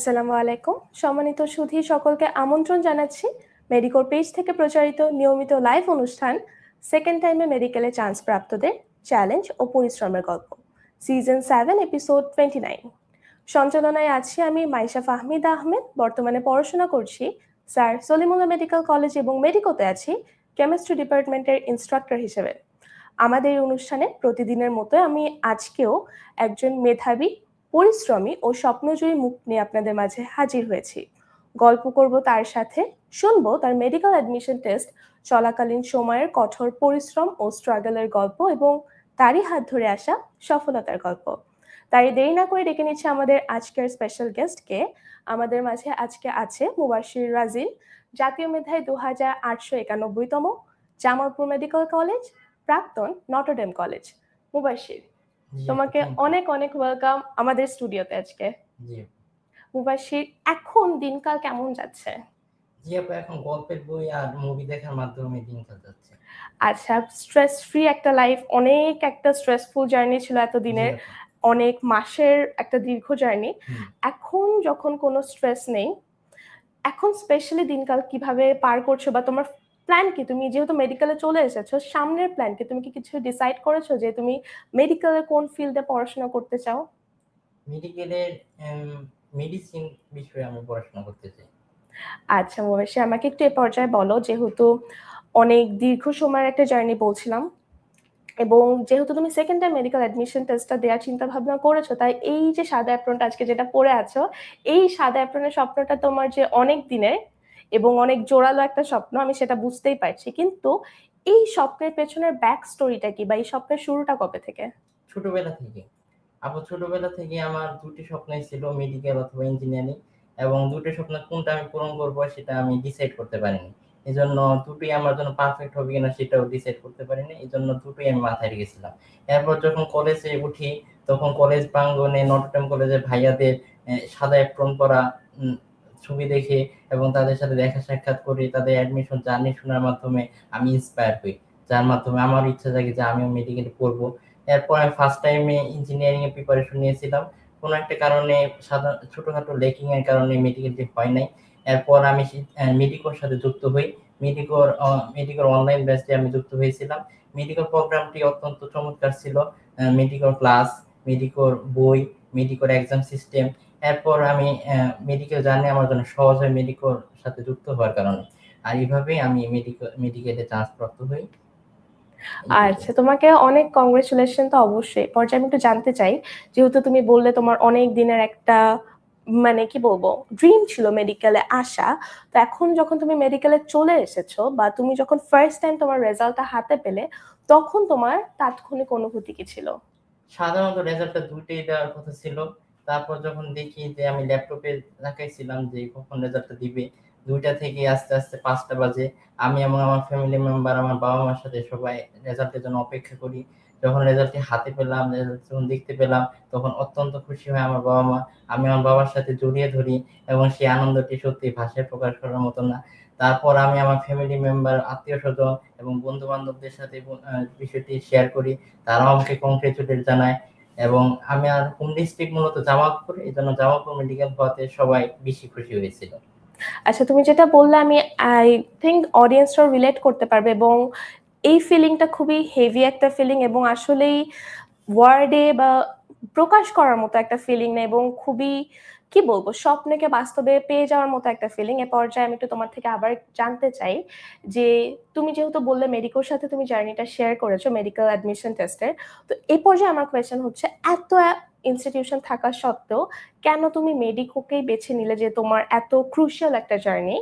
আসসালামু আলাইকুম। সম্মানিত সুধী সকলকে আমন্ত্রণ জানাচ্ছি মেডিকোর পেজ থেকে প্রচারিত নিয়মিত লাইভ অনুষ্ঠান সেকেন্ড টাইমে মেডিকেলে চান্স প্রাপ্তদের চ্যালেঞ্জ ও পরিশ্রমের গল্প। Season seven episode twenty nine সঞ্চালনায় আছি আমি মাইশা ফাহমিদ আহমেদ। বর্তমানে পড়াশোনা করছি স্যার সলিমুল্লাহ মেডিকেল কলেজ এবং মেডিকোতে আছি কেমিস্ট্রি ডিপার্টমেন্টের ইনস্ট্রাক্টর হিসেবে। আমাদের অনুষ্ঠানে প্রতিদিনের মতো আমি আজকেও একজন মেধাবী পরিশ্রমী ও স্বপ্নজয়ী মুখ নিয়ে আপনাদের মাঝে হাজির হয়েছি। গল্প করব তার সাথে, শুনব তার মেডিকেল অ্যাডমিশন টেস্ট চলাকালীন সময়ের কঠোর পরিশ্রম ও স্ট্রাগলের গল্প এবং তারই হাত ধরে আসা সফলতার গল্প। তাই দেরি না করে ডেকে নিচ্ছে আমাদের আজকের স্পেশাল গেস্টকে আমাদের মাঝে আজকে আছে মুবাশির রাজিল জাতীয় মেধায় দু হাজার আটশো একানব্বইতম, জামালপুর মেডিকেল কলেজ, প্রাক্তন, নটরডেম কলেজ। মুবাশির। তোমাকে অনেক অনেক ওয়েলকাম আমাদের স্টুডিওতে আজকে। মুবাশির এখন দিনকাল কেমন যাচ্ছে? জি আপু এখন গল্পের বই আর মুভি দেখার মাধ্যমে দিন কাটাচ্ছে আচ্ছা স্ট্রেস ফ্রি একটা লাইফ অনেক একটা স্ট্রেসফুল জার্নি ছিল এতদিনের। অনেক মাসের একটা দীর্ঘ জার্নি এখন যখন কোনো স্ট্রেস নেই এখন স্পেশালি দিনকাল কীভাবে পার করছ বা তোমার প্ল্যান কি? তুমি যেহেতু মেডিকেলে চলে এসেছ সামনের প্ল্যান কি? তুমি কি কিছু ডিসাইড করেছ যে তুমি মেডিকেলের কোন ফিল্ডে পড়াশোনা করতে চাও? মেডিকেলের মেডিসিন বিষয়ে আমি পড়াশোনা করতে চাই। আচ্ছা মবেশে আমাকে একটু এ পর্যায়ে বলো যেহেতু অনেক দীর্ঘ সময়ের একটা জার্নি বলছিলাম এবং যেহেতু তুমি সেকেন্ড টাইম মেডিকেল অ্যাডমিশন টেস্টটা দেওয়ার চিন্তা ভাবনা করেছ তাই এই যে সাদা অ্যাপ্রনটা আজকে যেটা পরে আছো এই সাদা অ্যাপ্রনের স্বপ্নটা তোমার যে অনেক দিনের এবং অনেক জোরালো একটা স্বপ্ন আমি সেটা বুঝতেই পারছি। কিন্তু এই স্বপ্নের পেছনের ব্যাক স্টোরিটা কি বা এই স্বপ্নের শুরুটা কবে থেকে? ছোটবেলা থেকে। আপু ছোটবেলা থেকে আমার দুটি স্বপ্নই ছিল মেডিকেল অথবা ইঞ্জিনিয়ারিং এবং দুটি স্বপ্ন কোনটা আমি পূরণ করব সেটা আমি ডিসাইড করতে পারিনি। এই জন্য দুটোই আমার জন্য পারফেক্ট হবে কিনা সেটাও ডিসাইড করতে পারিনি। এই জন্য দুটোই আমি মাথায় রেখেছিলাম। এরপর যখন কলেজে উঠি তখন কলেজ প্রাঙ্গনে নটরডেম কলেজের ভাইয়াদের সাদা অ্যাপ্রন পরা উম, ছবি দেখে এবং তাদের সাথে দেখা সাক্ষাৎ করে তাদের অ্যাডমিশন জার্নি শোনার মাধ্যমে আমি ইন্সপায়ার হই। যার মাধ্যমে আমার ইচ্ছা থাকে যে আমিও মেডিকেলে পড়ব। এরপর আমি ফার্স্ট টাইমে ইঞ্জিনিয়ারিং এর প্রিপারেশন নিয়েছিলাম। কোনো একটা কারণে সাধারণ ছোটখাটো লেকিং এর কারণে মেডিকেলটি হয় নাই। এরপর আমি মেডিকোর সাথে যুক্ত হই। মেডিকোর মেডিকোর অনলাইন ব্যাচে আমি যুক্ত হয়েছিলাম। মেডিকোর প্রোগ্রামটি অত্যন্ত চমৎকার ছিল। মেডিকোর ক্লাস মেডিকোর বই মেডিকোর এক্সাম সিস্টেম এরপর আমি মেডিকেল জার্নি আমার জন্য সহজ হয় মেডিকোর সাথে যুক্ত হওয়ার কারণে। আর এইভাবেই আমি মেডিকেল মেডিকেলে চান্স প্রাপ্ত হই। আচ্ছা তোমাকে অনেক কংগ্রেচুলেশন তো অবশ্যই। পর্যায়ে আমি একটু জানতে চাই যেহেতু তুমি বললে তোমার অনেক দিনের একটা মানে কি বলব ড্রিম ছিল মেডিকেলে আসা। তো এখন যখন তুমি মেডিকেলে চলে এসেছ বা তুমি যখন ফার্স্ট টাইম তোমার রেজাল্টটা হাতে পেলে তখন তোমার তাৎক্ষণিক অনুভূতি কি ছিল? সাধারণত রেজাল্টটা দুইটাই দেওয়ার কথা ছিল। তারপর যখন দেখি যে আমি ল্যাপটপে দেখাইছিলাম যে কখন রেজাল্টটা দিবে, দুইটা থেকে আস্তে আস্তে পাঁচটা বাজে, আমি এবং আমার ফ্যামিলি মেম্বার আমার বাবা মার সাথে সবাই রেজাল্টের জন্য অপেক্ষা করি। যখন রেজাল্টটি হাতে পেলাম যখন দেখতে পেলাম, তখন অত্যন্ত খুশি হয় আমার বাবা মা আমি আমার বাবার সাথে জড়িয়ে ধরি এবং সেই আনন্দটি সত্যি ভাষায় প্রকাশ করার মতো না। তারপর আমি আমার ফ্যামিলি মেম্বার আত্মীয় স্বজন এবং বন্ধু বান্ধবদের সাথে বিষয়টি শেয়ার করি। তারাও আমাকে কংগ্রেচুলেট জানায়। এবং আমি আর হোম ডিস্ট্রিক্ট মূলত জামালপুর এই জন্য জামালপুর মেডিকেল হওয়াতে সবাই বেশি খুশি হয়েছিল। আচ্ছা তুমি যেটা বললে, আমি আই থিঙ্ক অডিয়েন্সরা রিলেট করতে পারবে এবং এই ফিলিংটা খুবই হেভি একটা ফিলিং এবং আসলেই ওয়ার্ডে বা প্রকাশ করার মতো একটা ফিলিং না এবং খুবই কি বলব? স্বপ্নকে বাস্তবে পেয়ে যাওয়ার মতো একটা ফিলিং এ পর্যায়ে আমি একটু তোমার থেকে আবার জানতে চাই যে তুমি যেহেতু বললে মেডিকোর সাথে তুমি জার্নিটা শেয়ার করেছ মেডিকেল অ্যাডমিশন টেস্টের তো এই পর্যায়ে আমার কোয়েশ্চেন হচ্ছে, এত ইনস্টিটিউশন থাকা সত্ত্বেও কেন তুমি মেডিকোকেই বেছে নিলে যে তোমার এত ক্রুশিয়াল একটা জার্নি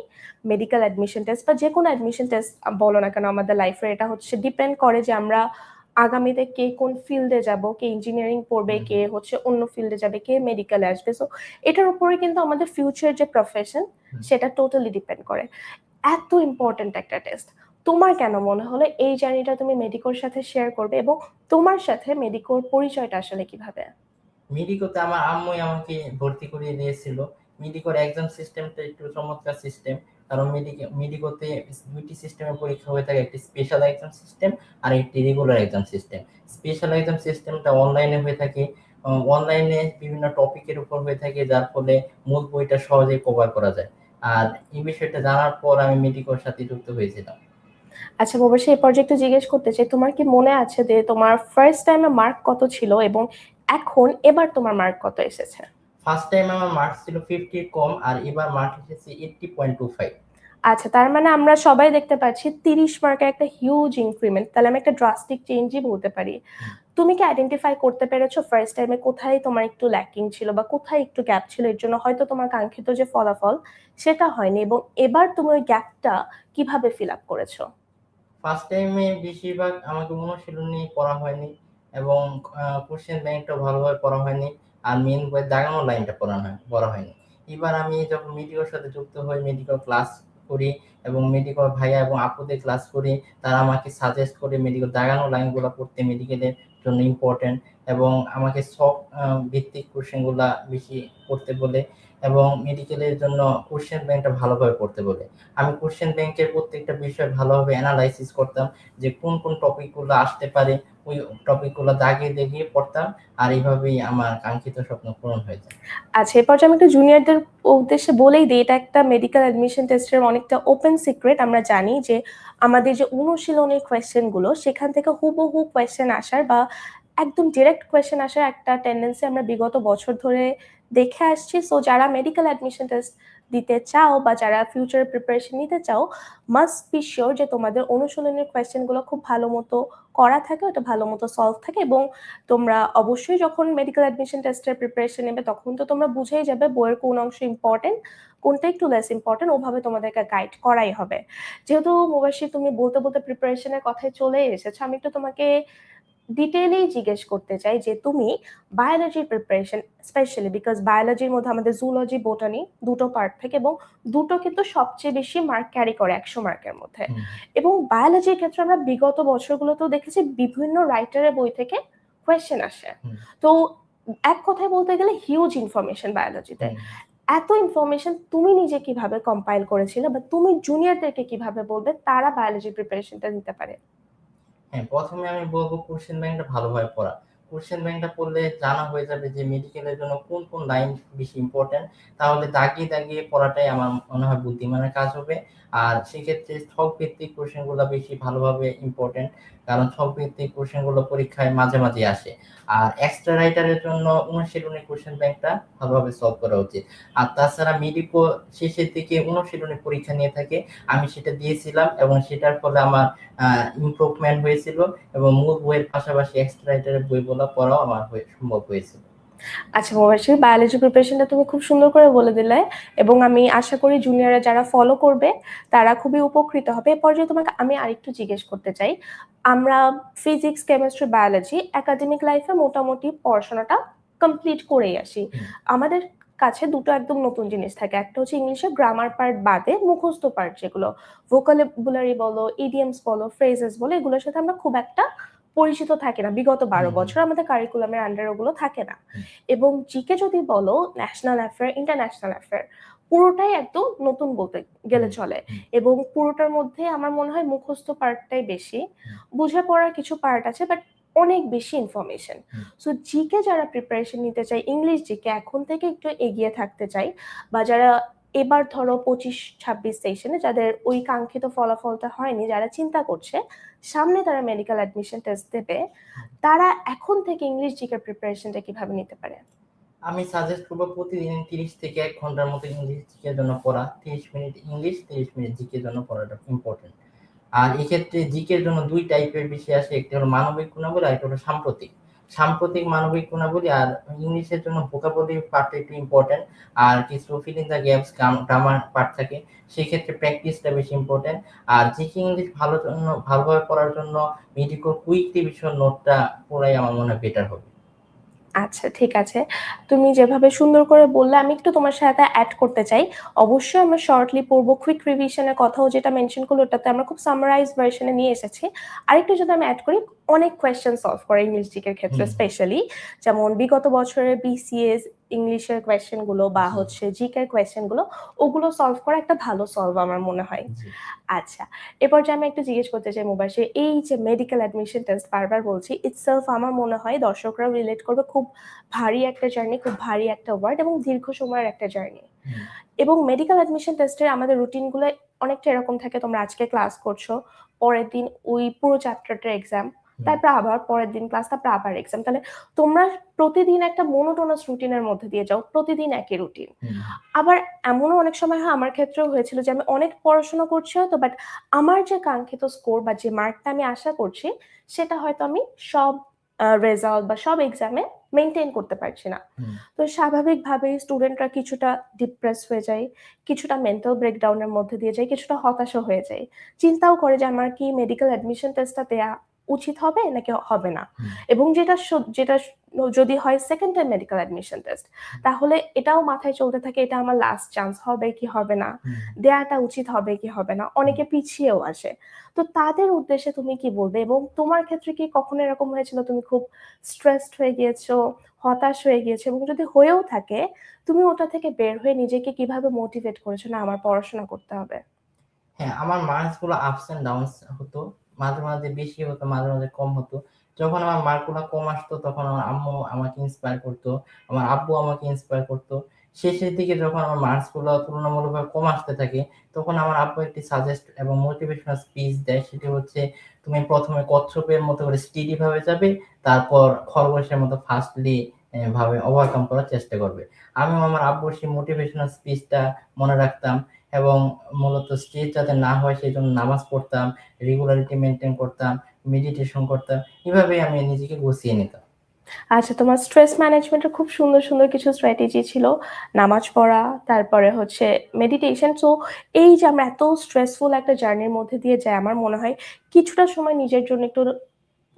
মেডিকেল অ্যাডমিশন টেস্ট বা যে কোনো অ্যাডমিশন টেস্ট বলো না কেন, আমাদের লাইফে এটা হচ্ছে ডিপেন্ড করে যে আমরা আগামীতে কে কোন ফিল্ডে যাব কে ইঞ্জিনিয়ারিং পড়বে কে হচ্ছে অন্য ফিল্ডে যাবে কে মেডিকেলে আসবে। সো এটার উপরে কিন্তু আমাদের ফিউচার যে প্রফেশন সেটা টোটালি ডিপেন্ড করে। এত ইম্পর্ট্যান্ট একটা টেস্ট তোমার কেন মনে হলো এই জার্নিটা তুমি মেডিকোর সাথে শেয়ার করবে এবং তোমার সাথে মেডিকোর পরিচয়টা আসলে কীভাবে? মেডিকোতে আমার আম্মুই আমাকে ভর্তি করিয়ে দিয়েছিল। মেডিকোর এক্সাম সিস্টেমটা একটু চমৎকার সিস্টেম কারণ মেডিকোতে দুইটি সিস্টেমে পরীক্ষা হয়ে থাকে, একটি স্পেশাল এক্সাম সিস্টেম আর একটি regular exam system special exam সিস্টেমটা অনলাইনে হয়ে থাকে অনলাইনে বিভিন্ন টপিকের উপর হয়ে থাকে, যার ফলে মূল বইটা সহজেই কভার করা যায়। আর এই বিষয়টা জানার পর আমি মেডিকোর সাথে যুক্ত হয়েছিলাম। আচ্ছা এই পর্যায়ে একটু জিজ্ঞেস করতে চাই, তোমার কি মনে আছে যে তোমার ফার্স্ট টাইমে মার্ক কত ছিল এবং এখন এবার তোমার মার্ক কত এসেছে? ফার্স্ট টাইম আমার মার্কস ছিল ফিফটি কম আর এবার মার্ক এসেছে এইটটি পয়েন্ট টু ফাইভ আচ্ছা তার মানে আমরা সবাই দেখতে পাচ্ছি তিরিশ মার্কের একটা হিউজ ইনক্রিমেন্ট তাহলে আমি একটা ড্রাস্টিক চেঞ্জই বলতে পারি। তুমি কি আইডেন্টিফাই করতে পেরেছ ফার্স্ট টাইমে কোথায় তোমার একটু ল্যাকিং ছিল বা কোথায় একটু গ্যাপ ছিল? এর জন্য হয়তো তোমার কাঙ্ক্ষিত যে ফলাফল সেটা হয়নি এবং এবার তুমি ওই গ্যাপটা কীভাবে ফিল আপ করেছ? ফার্স্ট টাইমে বেশিরভাগ আমাকে অনুশীলনী পড়া হয়নি এবং কোশ্চেন ব্যাংকটা ভালোভাবে পড়া হয়নি। আর মেন বই দাগানো লাইনটা পড়ানো হয়, পড়া হয়নি। এবার আমি যখন মেডিকেল সাথে যুক্ত হই মেডিকেল ক্লাস করি এবং মেডিকেল ভাইয়া এবং আপুদের ক্লাস করি, তারা আমাকে সাজেস্ট করে মেডিকেল দাগানো লাইনগুলো পড়তে মেডিকেলের জন্য ইম্পর্টেন্ট এবং আমাকে সব ভিত্তিক কোশ্চেনগুলো বেশি পড়তে বলে এবং মেডিকেলের জন্য কোশ্চেন ব্যাংকটা ভালোভাবে পড়তে বলে। আমি কোশ্চেন ব্যাংকের প্রত্যেকটা বিষয় ভালোভাবে অ্যানালাইসিস করতাম যে কোন কোন টপিকগুলো আসতে পারে, ওই টপিকগুলো দাগিয়ে দেখিয়ে পড়তাম আর এইভাবেই আমার কাঙ্ক্ষিত স্বপ্ন পূরণ হয়ে যায়। আচ্ছা এরপর আমি একটু জুনিয়রদের উদ্দেশ্যে বলেই দিই, এটা একটা মেডিকেল অ্যাডমিশন টেস্টের অনেকটা ওপেন সিক্রেট আমরা জানি যে আমাদের যে অনুশীলনের কোয়েশ্চেনগুলো সেখান থেকে হুবহু কোয়েশ্চেন আসার বা একদম ডিরেক্ট কোয়েশ্চেন আসার একটা টেন্ডেন্সি আমরা বিগত বছর ধরে দেখে আসছি। সো যারা মেডিকেল অ্যাডমিশন টেস্ট দিতে চাও বা যারা ফিউচার প্রিপারেশন নিতে চাও মাস্ট বি শিওর যে তোমাদের অনুশীলনের কোয়েশ্চেনগুলো খুব ভালো মতো করা থাকে, ওটা ভালো মতো সলভ থাকে এবং তোমরা অবশ্যই যখন মেডিকেল অ্যাডমিশন টেস্টের প্রিপারেশন নেবে, তখন তো তোমরা বুঝেই যাবে বইয়ের কোন অংশ ইম্পর্টেন্ট কোনটা একটু লেস ইম্পর্টেন্ট ওভাবে তোমাদেরকে গাইড করাই হবে। যেহেতু মুবাসি তুমি বলতে বলতে প্রিপারেশনের কথায় চলে এসেছ, আমি একটু তোমাকে ডিটেইলেই জিজ্ঞেস করতে চাই যে তুমি বায়োলজির প্রিপারেশন স্পেশালি বিকজ বায়োলজির মধ্যে আমাদের জুলজি বোটানি দুটো পার্ট থাকে এবং দুটো কিন্তু সবচেয়ে বেশি মার্ক ক্যারি করে একশো মার্কের মধ্যে। এবং বায়োলজির ক্ষেত্রে আমরা বিগত বছরগুলোতেও দেখেছি বিভিন্ন রাইটারের বই থেকে কোয়েশ্চেন আসে। তো এক কথায় বলতে গেলে হিউজ ইনফরমেশন বায়োলজিতে এত ইনফরমেশন তুমি নিজে কীভাবে কম্পাইল করেছিলে বা তুমি জুনিয়রদেরকে কীভাবে বলবে তারা বায়োলজি প্রিপারেশনটা নিতে পারে? হ্যাঁ প্রথমে আমি বলব কোশ্চেন ব্যাংকটা ভালোভাবে পড়া। কোশ্চেন ব্যাংকটা পড়লে জানা হয়ে যাবে যে মেডিকেলের জন্য কোন কোন লাইন বেশি ইম্পর্টেন্ট তাহলে দাগিয়ে দাগিয়ে পড়াটাই আমার মনে হয় বুদ্ধিমানের কাজ হবে। আর সেক্ষেত্রে ছক ভিত্তিক কোশ্চেনগুলো বেশি ভালোভাবে ইম্পর্টেন্ট কারণ ছক ভিত্তিক কোশ্চেনগুলো পরীক্ষায় মাঝে মাঝে আসে। আর এক্সট্রা রাইটারের জন্য অনুশীলনী কোশ্চেন ব্যাংকটা ভালোভাবে সলভ করা উচিত। আর তাছাড়া মেডিকো শেষের দিকে অনুশীলনী পরীক্ষা নিয়ে থাকে। আমি সেটা দিয়েছিলাম এবং সেটার ফলে আমার ইমপ্রুভমেন্ট হয়েছিল এবং মূল বইয়ের পাশাপাশি এক্সট্রা রাইটারের বইগুলো পড়াও আমার সম্ভব হয়েছিল। আচ্ছা মোবাশির বায়োলজি প্রিপারেশনটা তুমি খুব সুন্দর করে বলে দিলে এবং আমি আশা করি জুনিয়ররা যারা ফলো করবে তারা খুবই উপকৃত হবে। এ পর্যায়ে তোমাকে আমি আরেকটু জিজ্ঞেস করতে চাই আমরা ফিজিক্স কেমিস্ট্রি বায়োলজি একাডেমিক লাইফে মোটামুটি পড়াশোনাটা কমপ্লিট করেই আসি। আমাদের কাছে দুটো একদম নতুন জিনিস থাকে। একটা হচ্ছে ইংলিশে গ্রামার পার্ট বাদে মুখস্থ পার্ট যেগুলো ভোকালেবুলারি বলো ইডিএমস বলো ফ্রেজেস বলো এগুলোর সাথে আমরা খুব একটা পরিচিত থাকে না। বিগত বারো বছর আমাদের কারিকুলামের আন্ডার ওগুলো থাকে না। এবং জিকে যদি বলো ন্যাশনাল অ্যাফেয়ার ইন্টারন্যাশনাল অ্যাফেয়ার পুরোটাই একদম নতুন বলতে গেলে চলে। এবং পুরোটার মধ্যে আমার মনে হয় মুখস্থ পার্টটাই বেশি। বুঝে পড়ার কিছু পার্ট আছে বাট অনেক বেশি ইনফরমেশন সো জিকে যারা প্রিপারেশন নিতে চায় ইংলিশ জিকে এখন থেকে একটু এগিয়ে থাকতে চাই বা যারা এবার ধরো পঁচিশ, ছাব্বিশ সেশনে যাদের ওই কাঙ্ক্ষিত ফলাফলটা হয়নি, যারা চিন্তা করছে, সামনে তারা মেডিকেল অ্যাডমিশন টেস্ট দেবে, তারা এখন থেকে ইংলিশ জিকে প্রিপারেশনটা কীভাবে নিতে পারে? আমি সাজেস্ট করব প্রতিদিন তিরিশ থেকে এক ঘণ্টার মতো ইংলিশ জিকের জন্য পড়া, তিরিশ মিনিট ইংলিশ তিরিশ মিনিট জিকের জন্য পড়াটা ইম্পর্টেন্ট আর এক্ষেত্রে জিকের জন্য দুই টাইপের বিষয় আছে, একটি হলো মানবিক গুণাবলী আর একটা হলো সাম্প্রতিক। সাম্প্রতিক মানবিক গুণাবলী আর ইংলিশের জন্য ভোকাবলি পার্ট একটু ইম্পর্টেন্ট আর কিছু fill in the gaps grammar part থাকে, সেক্ষেত্রে প্র্যাকটিসটা বেশি ইম্পর্টেন্ট আর যে কি ইংলিশ ভালো জন্য, ভালোভাবে পড়ার জন্য মেডিকো কুইকলি বিষয় নোটটা পড়াই আমার মনে হয় বেটার হবে। আচ্ছা ঠিক আছে। তুমি যেভাবে সুন্দর করে বললে আমি একটু তোমার সাথে অ্যাড করতে চাই। অবশ্যই আমরা শর্টলি পড়ব কুইক রিভিশনের কথাও যেটা মেনশন করল ওটাতে আমরা খুব সামারাইজ ভার্সনে নিয়ে এসেছি। আরেকটু যদি আমি অ্যাড করি অনেক কোয়েশ্চেন সলভ করে ইংলিশ জিকের ক্ষেত্রে স্পেশালি যেমন বিগত বছরে বিসিএস ইংলিশের কোয়েশ্চেনগুলো বা। হচ্ছে জিকের কোয়েশ্চেনগুলো ওগুলো সলভ করা একটা ভালো সলভ আমার মনে হয়। আচ্ছা এরপর যে আমি একটু জিজ্ঞেস করতে চাই মুবাশির এই যে মেডিকেল অ্যাডমিশন টেস্ট বারবার বলছি ইটসেলফ আমার মনে হয় দর্শকরা রিলেট করবে খুব ভারী একটা জার্নি খুব ভারী একটা ওয়ার্ড এবং দীর্ঘ সময়ের একটা জার্নি এবং মেডিকেল অ্যাডমিশন টেস্টের আমাদের রুটিনগুলো অনেকটা এরকম থাকে তোমরা আজকে ক্লাস করছ পরের দিন ওই পুরো চ্যাপ্টারটার এক্সাম তারপর আবার পরের দিন ক্লাস তারপর আবার এক্সাম তাহলে তোমরা প্রতিদিন একটা মোনোটোনাস রুটিনের মধ্যে দিয়ে যাও প্রতিদিন একই রুটিন আবার এমনও অনেক সময় হয় আমার ক্ষেত্রেও হয়েছিল যে আমি অনেক পড়াশোনা করছি হয়তো বাট আমার যে কাঙ্ক্ষিত স্কোর বা যে মার্কটা আমি আশা করছি সেটা হয়তো আমি সব রেজাল্ট বা সব এক্সামে মেনটেন করতে পারছি না। তো স্বাভাবিকভাবেই স্টুডেন্টরা কিছুটা ডিপ্রেস হয়ে যায় কিছুটা মেন্টাল ব্রেকডাউনের মধ্যে দিয়ে যায় কিছুটা হতাশা হয়ে যায়। চিন্তাও করে যে আমার কি মেডিকেল অ্যাডমিশন টেস্টটা দেয়া উচিত হবে নাকি হবে না? এবং যেটা যেটা যদি হয় second time medical admission test তাহলে এটাও মাথায় চলতে থাকে এটা আমার লাস্ট চান্স হবে কি হবে না। দেয়াটা উচিত হবে কি হবে না? অনেকে পিছিয়েও আসে। তো তাদের উদ্দেশ্যে তুমি কি বলবে? এবং তোমার ক্ষেত্রে কি কখনো এরকম হয়েছিল তুমি খুব স্ট্রেসড হয়ে গিয়েছো হতাশ হয়ে গিয়েছো এবং যদি হয়েও থাকে তুমি ওটা থেকে বের হয়ে নিজেকে কীভাবে মোটিভেট করেছ? না আমার পড়াশোনা করতে হবে। হ্যাঁ আমার মার্কসগুলো আপস এন্ড ডাউনস হতো। মাঝে মাঝে বেশি হতো, মাঝে মাঝে কম হতো। যখন আমার মার্কগুলো কম আসতো, তখন আমার আম্মু আমাকে ইন্সপায়ার করতো, আমার আব্বু আমাকে ইন্সপায়ার করতো। শেষের দিকে যখন আমার মার্কসগুলো তুলনামূলকভাবে কম আসতে থাকে, তখন আমার আব্বু একটি সাজেস্ট এবং মোটিভেশনাল স্পিচ দেয়, সেটি হচ্ছে, তুমি প্রথমে কচ্ছপের মতো করে স্টিডি ভাবে যাবে, তারপর খরগোশের মতো ফাস্টলি ভাবে ওভারকাম করার চেষ্টা করবে। আমি আমার আব্বুর সেই মোটিভেশনাল স্পিচটা মনে রাখতাম। এবং মূলত স্ট্রেস যাতে না হয় সেই জন্য নামাজ পড়তাম রেগুলারিটি মেনটেন করতাম মেডিটেশন করতাম, এভাবেই আমি নিজেকে গুছিয়ে নিতাম। আচ্ছা তোমার স্ট্রেস ম্যানেজমেন্টের খুব সুন্দর সুন্দর কিছু স্ট্র্যাটেজি ছিল। নামাজ পড়া, তারপরে হচ্ছে মেডিটেশন সো এই যে আমরা এত স্ট্রেসফুল একটা জার্নির মধ্যে দিয়ে যাই, আমার মনে হয় কিছুটা সময় নিজের জন্য একটু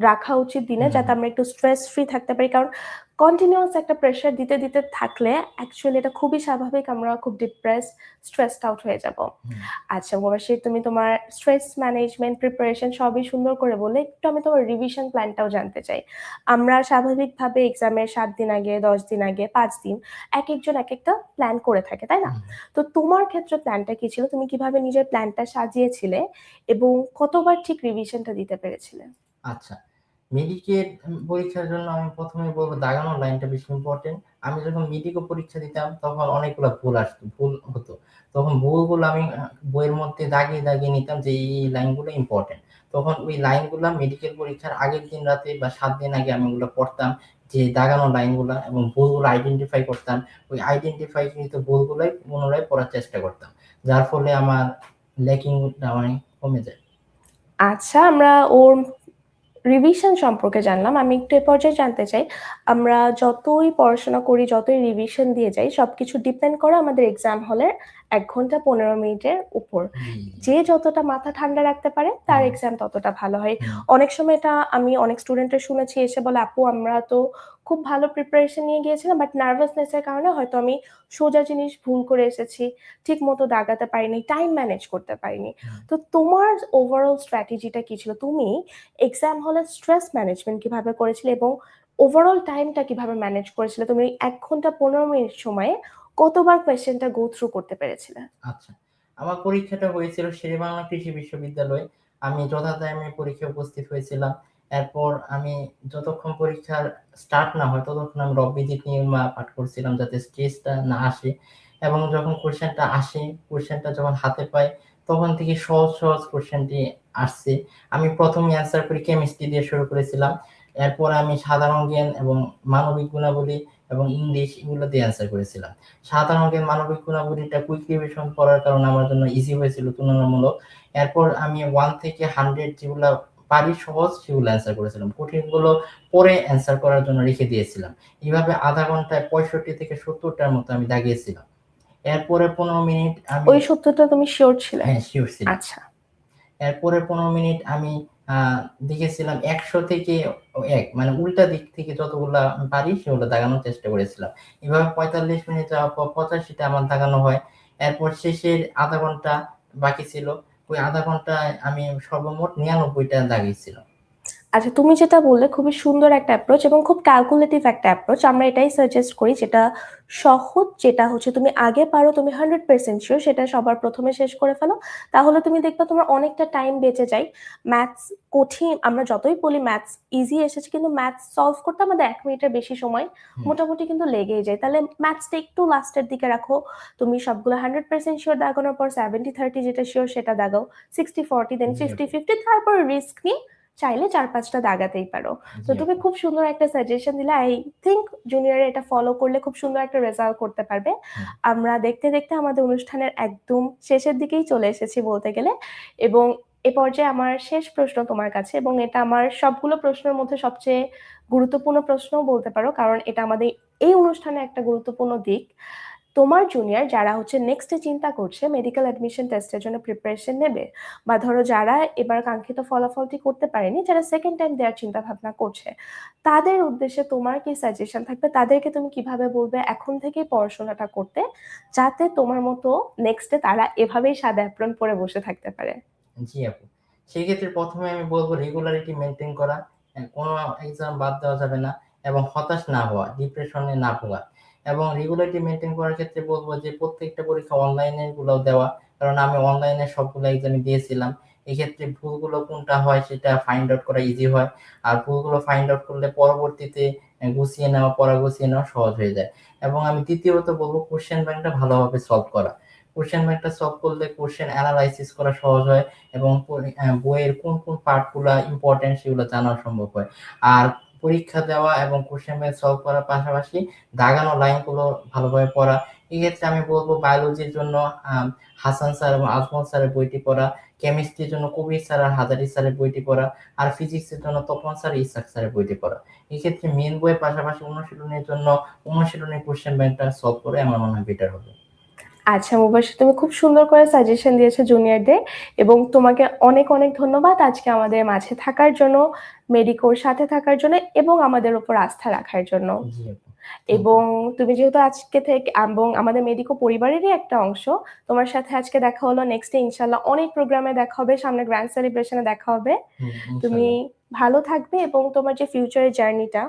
রাখা উচিত দিনে যাতে আমরা একটু স্ট্রেস ফ্রি থাকতে পারি। কারণ কন্টিনিউয়াস একটা প্রেশার দিতে দিতে থাকলে অ্যাকচুয়ালি এটা খুবই স্বাভাবিক আমরা খুব ডিপ্রেস স্ট্রেসড আউট হয়ে যাব। আচ্ছা মুবাশির তুমি তোমার স্ট্রেস ম্যানেজমেন্ট প্রিপারেশন সবই সুন্দর করে বলে একটু আমি তোমার রিভিশন প্ল্যানটাও জানতে চাই। আমরা স্বাভাবিকভাবে এক্সামের সাত দিন আগে দশ দিন আগে পাঁচ দিন এক একজন এক একটা প্ল্যান করে থাকে তাই না? তো তোমার ক্ষেত্রে প্ল্যানটা কি ছিল? তুমি কীভাবে নিজের প্ল্যানটা সাজিয়েছিলে এবং কতবার ঠিক রিভিশনটা দিতে পেরেছিলে? আচ্ছা মেডিকেল পরীক্ষার জন্য আমি প্রথমে বলব দাগানোর লাইনটা বেশি ইম্পর্টেন্ট আমি যখন মেডিকেল পরীক্ষা দিতাম, তখন অনেকগুলো ভুল আসতো, ভুল হতো। তখন ভুলগুলো আমি বইয়ের মধ্যে দাগিয়ে দাগিয়ে নিতাম যে এই লাইনগুলো ইম্পর্টেন্ট তখন ওই লাইনগুলো মেডিকেল পরীক্ষার আগের দিন রাতে বা সাত দিন আগে আমি ওগুলো পড়তাম, যে দাগানো লাইনগুলো এবং ভুলগুলো আইডেন্টিফাই করতাম। ওই আইডেন্টিফাই কৃত ভুলগুলোই পুনরায় পড়ার চেষ্টা করতাম, যার ফলে আমার ল্যাকিংটা অনেক কমে যায়। আচ্ছা আমরা ওর রিভিশন সম্পর্কে জানলাম। আমি একটু এ পর্যায়ে জানতে চাই আমরা যতই পড়াশোনা করি যতই রিভিশন দিয়ে যাই সবকিছু ডিপেন্ড করে আমাদের এক্সাম হলের এক ঘণ্টা পনেরো মিনিটের উপর। যে যতটা মাথা ঠান্ডা রাখতে পারে তার এক্সাম ততটা ভালো হয়। অনেক সময় এটা আমি অনেক স্টুডেন্টের শুনেছি এসে বলে আপু আমরা তো খুব ভালো প্রিপারেশন নিয়ে গিয়েছিলাম বাট নার্ভাসনেসের কারণে হয়তো আমি সোজা জিনিস ভুল করে এসেছি ঠিক মতো দাগাতে পারিনি টাইম ম্যানেজ করতে পারিনি। তো তোমার ওভারঅল স্ট্র্যাটেজিটা কি ছিল? তুমি এক্সাম হলে স্ট্রেস ম্যানেজমেন্ট কীভাবে করেছিলে এবং ওভারঅল টাইমটা কীভাবে ম্যানেজ করেছিলে? তুমি এক ঘণ্টা পনেরো মিনিট সময়ে কতবার কোয়েশ্চেনটা গো থ্রু করতে পেরেছিলে? আচ্ছা আমার পরীক্ষাটা হয়েছিল শেরেবাংলা কৃষি বিশ্ববিদ্যালয়ে। আমি যথা টাইমে পরীক্ষায় উপস্থিত হয়েছিলাম। এরপর আমি যতক্ষণ পরীক্ষার স্টার্ট না হয়, ততক্ষণ আমি রব্বিজিৎ নির্মা পাঠ করছিলাম যাতে স্ট্রেসটা না আসে। এবং যখন কোশ্চেনটা আসে কোশ্চেনটা যখন হাতে পাই, তখন থেকে সহজ সহজ কোশ্চেনটি আসছে। আমি প্রথমে অ্যান্সার করি কেমিস্ট্রি দিয়ে শুরু করেছিলাম। এরপর আমি সাধারণ জ্ঞান এবং মানবিক গুণাবলী এবং ইংলিশ এগুলো দিয়ে অ্যান্সার করেছিলাম। সাধারণ জ্ঞান, মানবিক গুণাবলীটা কুইক রিভিশন করার কারণে আমার জন্য ইজি হয়েছিল তুলনামূলক। এরপর আমি ওয়ান থেকে হান্ড্রেড যেগুলো পারি সহজ সেগুলো অ্যান্সার করেছিলাম। কঠিনগুলো পরে অ্যান্সার করার জন্য রেখে দিয়েছিলাম। এইভাবে আধা ঘন্টায় পঁয়ষট্টি থেকে সত্তরটার মতো আমি দাগিয়েছিলাম। এরপরে পনেরো মিনিট আমি ওই সত্যটা তুমি শিওর ছিলে? হ্যাঁ শিওর ছিলাম। আচ্ছা। এরপরে পনেরো মিনিট আমি দেখেছিলাম একশো থেকে এক মানে উল্টা দিক থেকে যতগুলা আমি পারি সেগুলো দাগানোর চেষ্টা করেছিলাম। এভাবে পঁয়তাল্লিশ মিনিট পঁচাশিটা আমার দাগানো হয়। এরপর শেষের আধা ঘণ্টা বাকি ছিল। ওই আধা ঘন্টায় আমি সর্বমোট নিরানব্বইটা দাগিয়েছিলাম আচ্ছা তুমি যেটা বললে খুবই সুন্দর একটা অ্যাপ্রোচ এবং খুব ক্যালকুলেটিভ একটা অ্যাপ্রোচ আমরা এটাই সাজেস্ট করি যেটা সহজ যেটা হচ্ছে তুমি আগে পারো তুমি হান্ড্রেড পার্সেন্ট শিওর সেটা সবার প্রথমে শেষ করে ফেলো। তাহলে তুমি দেখবে তোমার অনেকটা টাইম বেঁচে যায়। ম্যাথস কঠিন আমরা যতই বলি ম্যাথস ইজি এসেছে কিন্তু ম্যাথস সলভ করতে আমাদের এক মিনিটের বেশি সময় মোটামুটি কিন্তু লেগেই যায়। তাহলে ম্যাথসটা একটু লাস্টের দিকে রাখো। তুমি সবগুলো হান্ড্রেড পার্সেন্ট শিওর দাগানোর পর সেভেন্টি থার্টি যেটা শিওর সেটা দাগাও। Sixty forty then fifty fifty তারপর রিস্ক নিয়ে চাইলে চার পাঁচটা দাগাতেই পারো। তো তুমি খুব সুন্দর একটা সাজেশন দিলে। আই থিঙ্ক জুনিয়রে এটা ফলো করলে খুব সুন্দর একটা রেজাল্ট করতে পারবে। আমরা দেখতে দেখতে আমাদের অনুষ্ঠানের একদম শেষের দিকেই চলে এসেছি বলতে গেলে। এবং এ পর্যায়ে আমার শেষ প্রশ্ন তোমার কাছে এবং এটা আমার সবগুলো প্রশ্নের মধ্যে সবচেয়ে গুরুত্বপূর্ণ প্রশ্নও বলতে পারো। কারণ এটা আমাদের এই অনুষ্ঠানে একটা গুরুত্বপূর্ণ দিক। তোমার জুনিয়র যারা হচ্ছে নেক্সটে চিন্তা করছে মেডিকেল অ্যাডমিশন টেস্টের জন্য প্রিপারেশন নেবে বা ধরো যারা এবার কাঙ্ক্ষিত ফলাফলটি করতে পারেনি, যারা সেকেন্ড টাইম দেওয়ার চিন্তা ভাবনা করছে, তাদের উদ্দেশ্যে তোমার কি সাজেশন থাকবে? তাদেরকে তুমি কীভাবে বলবে এখন থেকেই পড়াশোনাটা করতে, যাতে তোমার মতো নেক্সটে তারা এভাবেই সাদা অ্যাপ্রন পরে বসে থাকতে পারে? জি আপু, সেক্ষেত্রে প্রথমে আমি বলব রেগুলারিটি মেনটেন করা কোনো এক্সাম বাদ দেওয়া যাবে না এবং হতাশ না হওয়া ডিপ্রেশনে না ভোগা। এবং রেগুলারিটি মেনটেন করার ক্ষেত্রে বলব যে প্রত্যেকটা পরীক্ষা অনলাইনে গুলো দেওয়া, কারণ আমি অনলাইনে সবগুলো এক্সামে দিয়েছিলাম। এক্ষেত্রে ভুলগুলো কোনটা হয় সেটা ফাইন্ড আউট করা ইজি হয়। আর ভুলগুলো ফাইন্ড আউট করলে পরবর্তীতে গুছিয়ে নেওয়া, পড়া গুছিয়ে নেওয়া সহজ হয়ে যায়। এবং আমি দ্বিতীয়ত বলব কোশ্চেন ব্যাংকটা ভালোভাবে সলভ করা। কোশ্চেন ব্যাংকটা সলভ করলে কোশ্চেন অ্যানালাইসিস করা সহজ হয় এবং বইয়ের কোন কোন পার্টগুলো ইম্পর্টেন্ট সেগুলো জানা সম্ভব হয়। আর পরীক্ষা দেওয়া এবং কোশ্চেন ব্যাংক সলভ করার পাশাপাশি দাগানো লাইনগুলো ভালোভাবে পড়া। এক্ষেত্রে আমি বলব বায়োলজির জন্য হাসান স্যার এবং আজমল স্যারের বইটি পড়া কেমিস্ট্রির জন্য কবির স্যার আর হাজারি স্যারের বইটি পড়া, আর ফিজিক্সের জন্য তপন স্যার, ইসাক স্যারের বইটি পড়া। এক্ষেত্রে মেন বইয়ের পাশাপাশি অনুশীলনের জন্য অনুশীলনী কোশ্চেন ব্যাংকটা সলভ করে আমার মনে হয় বেটার হবে। আচ্ছা মুবাশির তুমি খুব সুন্দর করে সাজেশন দিয়েছ জুনিয়রদের এবং তোমাকে অনেক অনেক ধন্যবাদ আজকে আমাদের মাঝে থাকার জন্য মেডিকোর সাথে থাকার জন্য এবং আমাদের উপর আস্থা রাখার জন্য। এবং তুমি যেহেতু আজকে থেকে এবং আমাদের মেডিকো পরিবারেরই একটা অংশ তোমার সাথে আজকে দেখা হলো নেক্সট ডে ইনশাল্লাহ অনেক প্রোগ্রামে দেখা হবে সামনে গ্র্যান্ড সেলিব্রেশনে দেখা হবে। তুমি ভালো থাকবে এবং তোমার যে ফিউচারের জার্নিটা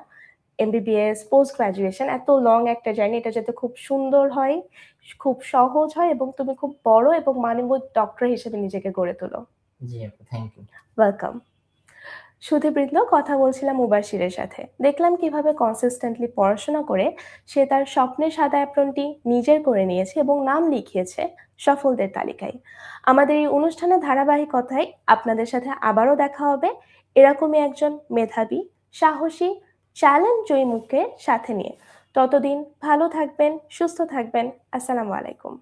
এমবিবিএস পোস্ট গ্রাজুয়েশন এত লং একটা জার্নি এটা যাতে খুব সুন্দর হয় খুব সহজ হয় এবং তুমি খুব বড় এবং মানবিক ডক্টর হিসেবে নিজেকে গড়ে তোলো। জি থ্যাংক ইউ ওয়েলকাম সুধীবৃন্দ কথা বলছিলাম মুবাশিরের সাথে। দেখলাম কীভাবে কনসিস্টেন্টলি পড়াশোনা করে সে তার স্বপ্নের সাদা অ্যাপ্রনটি নিজের করে নিয়েছে এবং নাম লিখিয়েছে সফলদের তালিকায়। আমাদের এই অনুষ্ঠানের ধারাবাহিকতায় আপনাদের সাথে আবারও দেখা হবে। এরকমই একজন মেধাবী সাহসী চ্যালেঞ্জ জয়ী মুখকে সাথে নিয়ে। ততদিন ভালো থাকবেন সুস্থ থাকবেন। আসসালামু আলাইকুম।